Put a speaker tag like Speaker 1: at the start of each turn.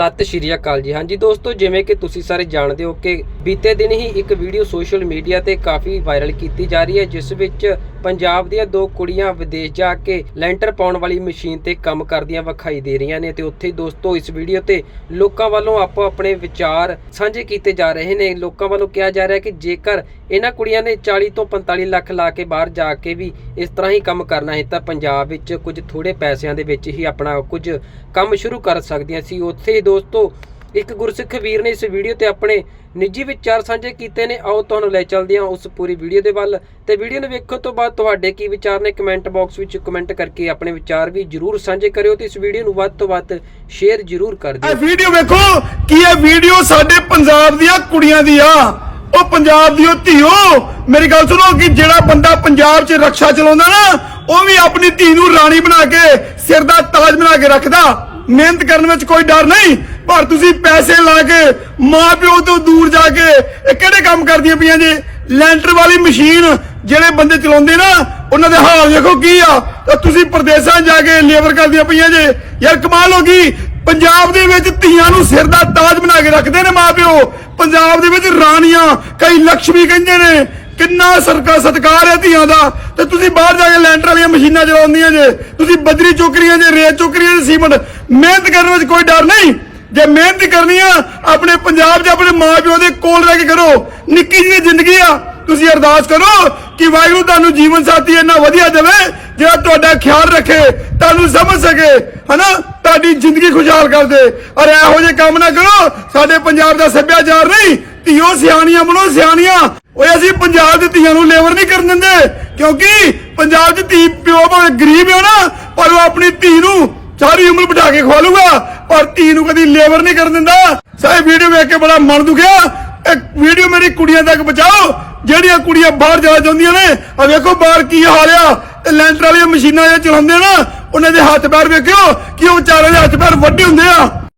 Speaker 1: ਸਤਿ ਸ਼੍ਰੀ ਅਕਾਲ ਜੀ। ਹਾਂਜੀ ਦੋਸਤੋ, ਜਿਵੇਂ ਕਿ ਤੁਸੀਂ ਸਾਰੇ ਜਾਣਦੇ ਹੋ ਕਿ ਬੀਤੇ ਦਿਨ ਹੀ ਇੱਕ ਵੀਡੀਓ ਸੋਸ਼ਲ ਮੀਡੀਆ ਤੇ ਕਾਫੀ ਵਾਇਰਲ ਕੀਤੀ ਜਾ ਰਹੀ ਹੈ, ਜਿਸ ਵਿੱਚ ਪੰਜਾਬ ਦੀਆਂ ਦੋ ਕੁੜੀਆਂ ਵਿਦੇਸ਼ ਜਾ ਕੇ ਲੈਂਟਰ ਪਾਉਣ ਵਾਲੀ ਮਸ਼ੀਨ ਤੇ ਕੰਮ ਕਰਦੀਆਂ ਵਿਖਾਈ ਦੇ ਰਹੀਆਂ ਨੇ ਤੇ ਉੱਥੇ ਦੋਸਤੋ, ਇਸ ਵੀਡੀਓ ਤੇ ਲੋਕਾਂ ਵੱਲੋਂ ਆਪੋ ਆਪਣੇ ਵਿਚਾਰ ਸਾਂਝੇ ਕੀਤੇ ਜਾ ਰਹੇ ਨੇ। ਲੋਕਾਂ ਵੱਲੋਂ ਕਿਹਾ ਜਾ ਰਿਹਾ ਕਿ ਜੇਕਰ ਇਹਨਾਂ ਕੁੜੀਆਂ ਨੇ 40 ਤੋਂ 45 ਲੱਖ ਲਾ ਕੇ ਬਾਹਰ ਜਾ ਕੇ ਵੀ ਇਸ ਤਰ੍ਹਾਂ ਹੀ ਕੰਮ ਕਰਨਾ ਹੈ ਤਾਂ ਪੰਜਾਬ ਵਿੱਚ ਕੁਝ ਥੋੜੇ ਪੈਸਿਆਂ ਦੇ ਵਿੱਚ ਹੀ ਆਪਣਾ ਕੁਝ ਕੰਮ ਸ਼ੁਰੂ ਕਰ ਸਕਦੀਆਂ ਸੀ। ਉੱਥੇ ਹੀ ਦੋਸਤੋ, ਇੱਕ ਗੁਰਸਿੱਖ ਵੀਰ ਨੇ ਇਸ ਵੀਡੀਓ ਤੇ ਆਪਣੇ ਨਿੱਜੀ ਵਿਚਾਰ ਸਾਂਝੇ ਕੀਤੇ ਨੇ। ਆਓ ਤੁਹਾਨੂੰ ਲੈ ਚੱਲਦੇ ਹਾਂ ਉਸ ਪੂਰੀ ਵੀਡੀਓ ਦੇ ਵੱਲ। ਤੇ ਵੀਡੀਓ ਨੂੰ ਵੇਖਣ ਤੋਂ ਬਾਅਦ ਤੁਹਾਡੇ ਕੀ ਵਿਚਾਰ ਨੇ ਕਮੈਂਟ ਬਾਕਸ ਵਿੱਚ ਕਮੈਂਟ ਕਰਕੇ ਆਪਣੇ ਵਿਚਾਰ ਵੀ ਜਰੂਰ ਸਾਂਝੇ ਕਰਿਓ ਤੇ ਇਸ ਵੀਡੀਓ ਨੂੰ ਵੱਧ ਤੋਂ ਵੱਧ ਸ਼ੇਅਰ ਜਰੂਰ ਕਰ ਦਿਓ।
Speaker 2: ਇਹ ਵੀਡੀਓ ਵੇਖੋ, ਕੀ ਇਹ ਵੀਡੀਓ ਸਾਡੇ ਪੰਜਾਬ ਦੀਆਂ ਕੁੜੀਆਂ ਦੀ ਆ। ਉਹ ਪੰਜਾਬ ਦੀ ਉਹ ਧੀਓ, ਮੇਰੀ ਗੱਲ ਸੁਣੋ ਕਿ ਜਿਹੜਾ ਬੰਦਾ ਪੰਜਾਬ 'ਚ ਰਕਸ਼ਾ ਚਲਾਉਂਦਾ ਨਾ, ਉਹ ਵੀ ਆਪਣੀ ਧੀ ਨੂੰ ਰਾਣੀ ਬਣਾ ਕੇ ਸਿਰ ਦਾ ਤਾਜ ਬਣਾ ਕੇ ਰੱਖਦਾ। ਮਿਹਨਤ ਕਰਨ ਵਿੱਚ ਕੋਈ ਡਰ ਨਹੀਂ, ਪਰ ਤੁਸੀਂ ਪੈਸੇ ਲਾ ਕੇ ਮਾਂ ਪਿਓ ਤੋਂ ਦੂਰ ਜਾ ਕੇ ਇਹ ਕਿਹੜੇ ਕੰਮ ਕਰਦੀਆਂ ਪਈਆਂ ਜੇ? ਲੈਂਟਰ ਵਾਲੀ ਮਸ਼ੀਨ ਜਿਹੜੇ ਬੰਦੇ ਚਲਾਉਂਦੇ ਨਾ, ਉਹਨਾਂ ਦੇ ਹਾਲ ਵੇਖੋ ਕੀ ਆ। ਤਾਂ ਤੁਸੀਂ ਪ੍ਰਦੇਸਾਂ 'ਚ ਜਾ ਕੇ ਲੇਬਰ ਕਰਦੀਆਂ ਪਈਆਂ ਜੇ। ਯਾਰ ਕਮਾਲ ਹੋ ਗਈ, ਪੰਜਾਬ ਦੇ ਵਿੱਚ ਧੀਆਂ ਨੂੰ ਸਿਰ ਦਾ ਤਾਜ ਬਣਾ ਕੇ ਰੱਖਦੇ ਨੇ ਮਾਪਿਓ। ਪੰਜਾਬ ਦੇ ਵਿੱਚ ਰਾਣੀਆਂ, ਕਈ ਲక్ష్ਮੀ ਕਹਿੰਦੇ ਨੇ, ਕਿੰਨਾ ਸਰਕਾ ਸਤਕਾਰ ਹੈ ਧੀਆਂ ਦਾ। ਤੇ ਤੁਸੀਂ ਬਾਹਰ ਜਾ ਕੇ ਲੈਂਟਰ ਵਾਲੀਆਂ ਮਸ਼ੀਨਾਂ ਚਲਾਉਂਦੀਆਂ ਜੇ, ਤੁਸੀਂ ਬਜਰੀ ਚੁੱਕਰੀਆਂ ਜੇ, ਰੇਤ ਚੁੱਕਰੀਆਂ ਜੇ, ਸੀਮੈਂਟ, ਮਿਹਨਤ ਕਰਨ ਵਿੱਚ ਕੋਈ ਡਰ ਨਹੀਂ। ਜੇ ਮਿਹਨਤ ਕਰਨੀ ਆ, ਆਪਣੇ ਪੰਜਾਬ 'ਚ ਆਪਣੇ ਮਾਪਿਓ ਦੇ ਕੋਲ ਰਹਿ ਕੇ ਕਰੋ। ਨਿੱਕੀ ਜਿਹੀ ਜ਼ਿੰਦਗੀ ਆ, ਤੁਸੀਂ ਅਰਦਾਸ ਕਰੋ ਕਿ ਵਾਹਿਗੁਰੂ ਤੁਹਾਨੂੰ ਜੀਵਨ ਸਾਥੀ ਇੰਨਾ ਵਧੀਆ ਦੇਵੇ, ਜਿਹੜਾ ਤੁਹਾਡਾ ਖਿਆਲ ਰੱਖੇ, ਤੁਹਾਨੂੰ ਸਮਝ ਸਕੇ, ਹਨਾ? ਤੁਹਾਡੀ ਜ਼ਿੰਦਗੀ ਖੁਸ਼ਹਾਲ ਕਰ ਦੇ। ਔਰ ਇਹੋ ਜਿਹੇ ਕੰਮ ਨਾ ਕਰੋ, ਸਾਡੇ ਪੰਜਾਬ ਦਾ ਸੱਭਿਆਚਾਰ ਨਹੀਂ, ਧੀਓ ਸਿਆਣੀਆਂ ਬਣੋ ਸਿਆਣੀਆਂ। ਓਏ, ਅਸੀਂ ਪੰਜਾਬ ਦੀ ਧੀਆਂ ਨੂੰ ਲੇਬਰ ਨਹੀਂ ਕਰਨ ਦਿੰਦੇ, ਕਿਉਂਕਿ ਪੰਜਾਬ 'ਚ ਧੀ ਪਿਓ ਭਾਵੇਂ ਗਰੀਬ ਹੋ ਨਾ, ਪਰ ਉਹ ਆਪਣੀ ਧੀ ਨੂੰ ਸਾਰੀ ਉਮਰ ਬਿਠਾ ਕੇ ਖਵਾ ਲੂਗਾ, ਪਰ ਧੀ ਨੂੰ ਕਦੀ ਲੇਬਰ ਨਹੀਂ ਕਰਨ ਦਿੰਦਾ। ਸਾਰੇ ਵੀਡੀਓ ਵੇਖ ਕੇ ਬੜਾ ਮਨ ਦੁਖਿਆ ਇਹ ਵੀਡੀਓ ਮੇਰੀ ਕੁੜੀਆਂ ਤੱਕ ਬਚਾਓ ਜਿਹੜੀਆਂ ਕੁੜੀਆਂ ਬਾਹਰ ਜਾਣਾ ਚਾਹੁੰਦੀਆਂ ਨੇ ਆ ਵੇਖੋ ਬਾਹਰ ਕੀ ਹਾਲ ਆ। ਤੇ ਲੈਂਟਰ ਵਾਲੀਆਂ ਮਸ਼ੀਨਾਂ ਜੇ ਚਲਾਉਂਦੇ ਨਾ, ਉਹਨਾਂ ਦੇ ਹੱਥ ਪੈਰ ਵੇਖਿਓ, ਕਿ ਉਹ ਵਿਚਾਰਿਆਂ ਦੇ ਹੱਥ ਪੈਰ ਵੱਡੇ ਹੁੰਦੇ ਆ।